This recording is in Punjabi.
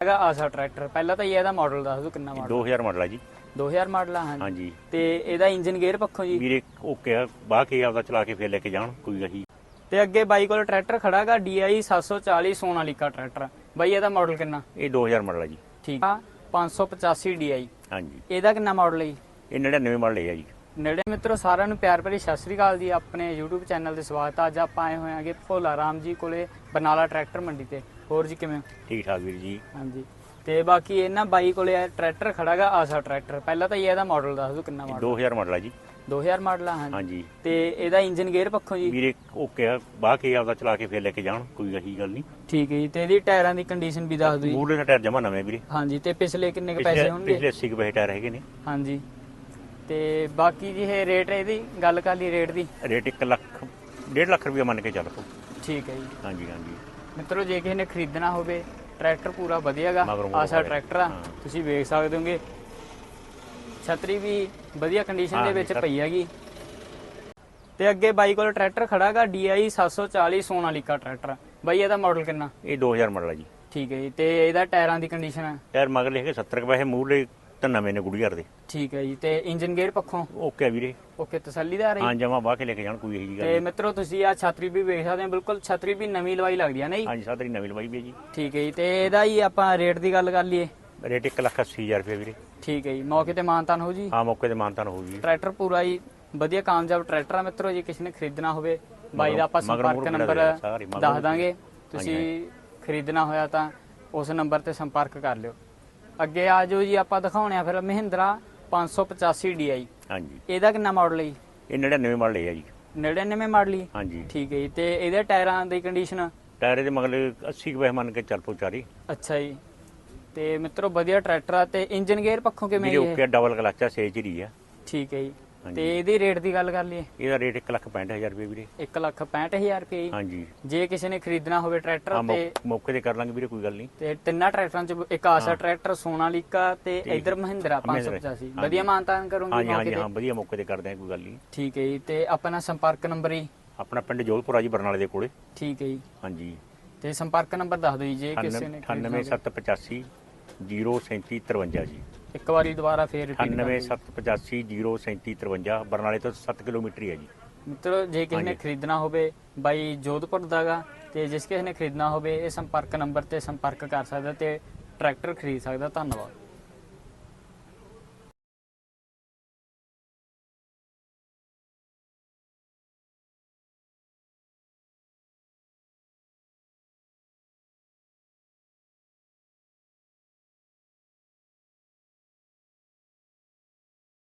ਹੈਗਾ ਆਸਾ ਟਰੈਕਟਰ। ਪਹਿਲਾਂ ਤਾਂ ਇਹ ਇਹਦਾ ਮਾਡਲ ਦੱਸ ਦਿਓ ਕਿੰਨਾ ਮਾਡਲ 2000 ਮਾਡਲ ਆ ਜੀ। 2000 ਮਾਡਲ ਆ ਹਾਂਜੀ। ਹਾਂਜੀ। ਤੇ ਇਹਦਾ ਇੰਜਨ ਗੇਅਰ ਪੱਖੋਂ ਜੀ? ਵੀਰੇ ਓਕੇ ਆ ਬਾਹ ਕੇ ਆਪਦਾ ਚਲਾ ਕੇ ਫੇਰ ਲੈ ਕੇ ਜਾਣ ਕੋਈ ਅਹੀ ਤੇ ਅੱਗੇ ਬਾਈ ਕੋਲ ਟਰੈਕਟਰ ਖੜਾਗਾ DI 740 ਸੋਨਾਲੀਕਾ ਟਰੈਕਟਰ। ਬਾਈ ਇਹਦਾ ਮਾਡਲ ਕਿੰਨਾ? ਇਹ 2000 ਮਾਡਲ ਆ ਜੀ। ਠੀਕ ਆ 585 DI ਹਾਂਜੀ। ਇਹਦਾ ਕਿੰਨਾ ਮਾਡਲ ਹੈ ਜੀ? ਇਹ 99 ਮਾਡਲ ਆ ਜੀ। ਨੇੜੇ ਮਿੱਤਰੋ ਸਾਰਿਆਂ ਨੂੰ ਪਿਆਰ ਭਰੀ ਸਤਿ ਸ੍ਰੀ ਅਕਾਲ ਜੀ। ਆਪਣੇ YouTube ਚੈਨਲ ਤੇ ਸਵਾਗਤ ਹੈ ਅੱਜ ਆਪਾਂ ਆਏ ਹੋਏ ਹਾਂਗੇ ਭੋਲਾ ਰਾਮ ਜੀ ਕੋਲੇ ਬਰਨਾਲਾ ਟਰੈਕਟਰ ਮੰਡੀ ਤੇ। ਹੋਰ ਜੀ ਕਿਵੇਂ ਹੋ? ਠੀਕ ਠਾਕ ਵੀਰ ਜੀ। ਹਾਂਜੀ। ਤੇ ਬਾਕੀ ਇਹਨਾਂ ਬਾਈ ਕੋਲੇ ਇਹ ਟਰੈਕਟਰ ਖੜਾਗਾ ਆਸਾ ਟਰੈਕਟਰ। ਪਹਿਲਾਂ ਤਾਂ ਇਹ ਇਹਦਾ ਮਾਡਲ ਦੱਸ ਦਿਓ ਕਿੰਨਾ ਮਾਡਲ 2000 ਮਾਡਲ ਆ ਜੀ। 2000 ਮਾਡਲ ਆ ਹਾਂਜੀ। ਹਾਂਜੀ। ਤੇ ਇਹਦਾ ਇੰਜਨ ਗੇਅਰ ਪੱਖੋਂ ਜੀ? ਵੀਰੇ ਓਕੇ ਆ ਬਾਹ ਕੇ ਆਪਦਾ ਚਲਾ ਕੇ ਫੇਰ ਲੈ ਕੇ ਜਾਣ ਕੋਈ ਅਹੀ ਗੱਲ ਨਹੀਂ। ਠੀਕ ਹੈ ਜੀ। ਤੇ ਇਹਦੀ ਟਾਇਰਾਂ ਦੀ ਕੰਡੀਸ਼ਨ ਵੀ ਦੱਸ ਦਿਓ ਜੀ। ਮੂਹਰੇ ਦਾ ਟਾਇਰ ਜਮਾ ਨਵੇਂ ਵੀਰੇ। ਹਾਂਜੀ ਤੇ ਪਿਛਲੇ ਕਿੰਨੇ ਕੁ ਪਿਛਲੇ ਪੈਸੇ ਹੋਣਗੇ? ਪਿਛਲੇ 80 ਕੁ ਪੈਸੇ ਟਾਇਰ ਹੈਗੇ ਨੇ। ਹਾਂਜੀ। ਤੇ ਬਾਕੀ ਜੀ ਇਹ ਰੇਟ ਇਹਦੀ ਗੱਲ ਕਰ ਲਈ ਰੇਟ ਦੀ। ਰੇਟ 1 ਲੱਖ 1.5 ਲੱਖ ਰੁਪਏ ਮੰਨ ਕੇ ਚੱਲ ਪੋ ਠੀਕ ਹੈ ਜੀ। ਹਾਂਜੀ ਹਾਂਜੀ। ਮਿੱਤਰੋ ਜੇ ਕਿਸੇ ਨੇ ਖਰੀਦਣਾ ਹੋਵੇ ਟਰੈਕਟਰ ਪੂਰਾ ਵਧੀਆਗਾ। ਆਸਾ। ਟਰੈਕਟਰ ਆ ਹਾਂ। ਤੁਸੀਂ ਵੇਖ ਸਕਦੇ ਹੋਗੇ। ਛਤਰੀ ਵੀ ਵਧੀਆ ਕੰਡੀਸ਼ਨ ਦੇ ਹਾਂ, ਵਿੱਚ। ਪਈ ਹੈਗੀ। ਤੇ ਅੱਗੇ ਬਾਈ ਕੋਲ ਟਰੈਕਟਰ ਖੜਾਗਾ DI 740 ਸੋਨਾਲੀਕਾ ਟਰੈਕਟਰ। ਬਾਈ ਇਹਦਾ ਮਾਡਲ ਕਿੰਨਾ? ਇਹ 2000 ਮਾਡਲ ਆ ਜੀ। ਠੀਕ ਹੈ ਜੀ ਤੇ ਇਹਦਾ ਟਾਇਰਾਂ ਦੀ ਕੰਡੀਸ਼ਨ ਹੈ ਟਾਇਰ ਮਗਰ ਲਿਖੇ 70 ਕੁ ਪੈਸੇ ਮੂਹਰੇ ਤਾਂ ਨਵੇਂ ਨੇ ਗੁੜੀਆਰ ਦੇ। ਠੀਕ ਹੈ ਜੀ ਤੇ ਇੰਜਨ ਗੇਅਰ ਪੱਖੋਂ? ਓਕੇ ਆ ਵੀਰੇ। ਓਕੇ ਤਸੱਲੀਦਾਰ ਹੈ ਹਾਂ? ਜਮਾ ਬਾਹ ਕੇ ਲੈ ਕੇ ਜਾਣ ਕੋਈ ਇਹੀ ਗੱਲ ਤੇ ਨਹੀਂ। ਮਿੱਤਰੋ ਤੁਸੀਂ ਆ ਛਤਰੀ ਵੀ ਵੇਖ ਸਕਦੇ ਹੋ ਬਿਲਕੁਲ ਛਤਰੀ ਵੀ ਨਵੀਂ ਲਵਾਈ ਲੱਗਦੀ ਹੈ ਨਾ ਜੀ ਹਾਂਜੀ ਸਾਦਰੀ ਨਵੀਂ ਲਵਾਈ ਵੀ ਹੈ ਜੀ। ਠੀਕ ਹੈ ਜੀ ਤੇ ਇਹਦਾ ਹੀ ਆਪਾਂ ਰੇਟ ਦੀ ਗੱਲ ਕਰ ਲਈਏ। ਰੇਟ 1 ਲੱਖ 80 ਹਜ਼ਾਰ ਰੁਪਏ ਵੀਰੇ। ਠੀਕ ਹੈ ਜੀ ਮੌਕੇ ਤੇ ਮਾਨਤਾਨ ਹੋ ਜੀ? ਹਾਂ ਮੌਕੇ ਤੇ ਮਾਨਤਾਨ ਹੋਊ ਜੀ ਟਰੈਕਟਰ ਪੂਰਾ ਹੀ ਵਧੀਆ ਕਾਮਯਾਬ ਟਰੈਕਟਰ ਆ ਮਿੱਤਰੋ ਜੇ ਕਿਸੇ ਨੇ ਖਰੀਦਣਾ ਹੋਵੇ ਬਾਈ ਦਾ ਆਪਾਂ ਮਗਰ ਸੰਪਰਕ ਨੰਬਰ ਬਣਾ ਦਿਓ ਸਾਰੇ, ਮਗਰ ਦੱਸ ਦਾਂਗੇ। ਤੁਸੀਂ ਖਰੀਦਣਾ ਹੋਇਆ ਤਾਂ ਉਸ ਨੰਬਰ ਤੇ ਸੰਪਰਕ ਕਰ ਲਿਓ। ਅੱਗੇ ਆ ਜਾਓ ਜੀ ਆਪਾਂ ਦਿਖਾਉਣੇ ਆ ਫਿਰ ਮਹਿੰਦਰਾ 585 DI ਹਾਂਜੀ। ਇਹਦਾ ਕਿੰਨਾ ਮਾਡਲ ਹੈ ਜੀ? ਇਹ 99 ਮਾਡਲ ਆ ਜੀ। 99 ਮਾਡਲ ਹੀ? ਹਾਂਜੀ। ਠੀਕ ਹੈ ਜੀ ਤੇ ਇਹਦੇ ਟਾਇਰਾਂ ਦੀ ਕੰਡੀਸ਼ਨ ਟਾਇਰ ਦੇ ਮਗਰ 80 ਕੁ ਮੰਨ ਕੇ ਚੱਲ ਪੋ ਚਾਰੀ ਅੱਛਾ ਜੀ। ਤੇ ਮਿੱਤਰੋ ਵਧੀਆ ਟਰੈਕਟਰ ਆ ਤੇ ਇੰਜਨ ਗੇਅਰ ਪੱਖੋਂ ਕਿਵੇਂ ਵੀਰੇ ਜੀ? ਓਕੇ ਡਬਲ ਕਲਚ ਆ ਸੇਜਰੀ ਆ। ਠੀਕ ਹੈ ਜੀ। ਤੇ ਇਹਦੀ ਰੇਟ ਦੀ ਗੱਲ ਕਰ ਲਈਏ? ਇਹਦਾ ਰੇਟ 1 ਲੱਖ 65 ਹਜ਼ਾਰ ਰੁਪਏ ਵੀਰੇ। 1 ਲੱਖ 65000 ਰੁਪਏ ਹਾਂਜੀ। ਜੇ ਕਿਸੇ ਨੇ ਖਰੀਦਣਾ ਹੋਵੇ ਟਰੈਕਟਰ ਤੇ ਮੌਕੇ ਤੇ ਕਰ ਲਾਂਗੇ ਵੀਰੇ ਕੋਈ ਗੱਲ ਨਹੀਂ। ਤੇ ਤਿੰਨਾਂ ਟਰੈਕਟਰਾਂ ਚ ਇੱਕ ਆਸਾ ਟਰੈਕਟਰ ਸੋਨਾਲੀਕਾ ਤੇ ਇਧਰ ਮਹਿੰਦਰਾ 585 ਹਾਂਜੀ। ਵਧੀਆ ਮਾਨਤਾਨ ਕਰੋਗੇ ਹਾਂਜੀ ਹਾਂ ਵਧੀਆ ਮੌਕੇ ਤੇ ਕਰਦੇ ਆ ਕੋਈ ਗੱਲ ਨਹੀਂ। ਠੀਕ ਹੈ ਜੀ ਤੇ ਆਪਣਾ ਸੰਪਰਕ ਨੰਬਰ ਹੀ ਆਪਣਾ ਪਿੰਡ ਜੋਧਪੁਰ ਆ ਜੀ ਬਰਨਾਲੇ ਦੇ ਕੋਲੇ। ਠੀਕ ਹੈ ਜੀ। ਹਾਂਜੀ। ਤੇ ਸੰਪਰਕ ਨੰਬਰ ਦੱਸ ਦਿਓ ਜੀ ਜੇ ਕਿਸੇ ਨੇ ਖਰੀਦਣਾ ਹੋਵੇ। 98785 03753 ਜੀ। ਇੱਕ ਵਾਰੀ ਦੁਬਾਰਾ ਫੇਰ ਰਿਪੀਟ 98785 03753 ਬਰਨਾਲੇ ਤੋਂ 7 ਕਿਲੋਮੀਟਰ ਹੀ ਹੈ ਜੀ। ਮਿੱਤਰੋ ਜੇ ਕਿਸੇ ਨੇ। ਖਰੀਦਣਾ ਹੋਵੇ ਬਾਈ ਜੋਧਪੁਰ ਦਾਗਾ ਤੇ ਜਿਸ ਕਿਸੇ ਨੇ ਖਰੀਦਣਾ ਹੋਵੇ ਇਹ ਸੰਪਰਕ ਨੰਬਰ ਤੇ ਸੰਪਰਕ ਕਰ ਸਕਦਾ ਤੇ ਟਰੈਕਟਰ ਖਰੀਦ ਸਕਦਾ। ਧੰਨਵਾਦ।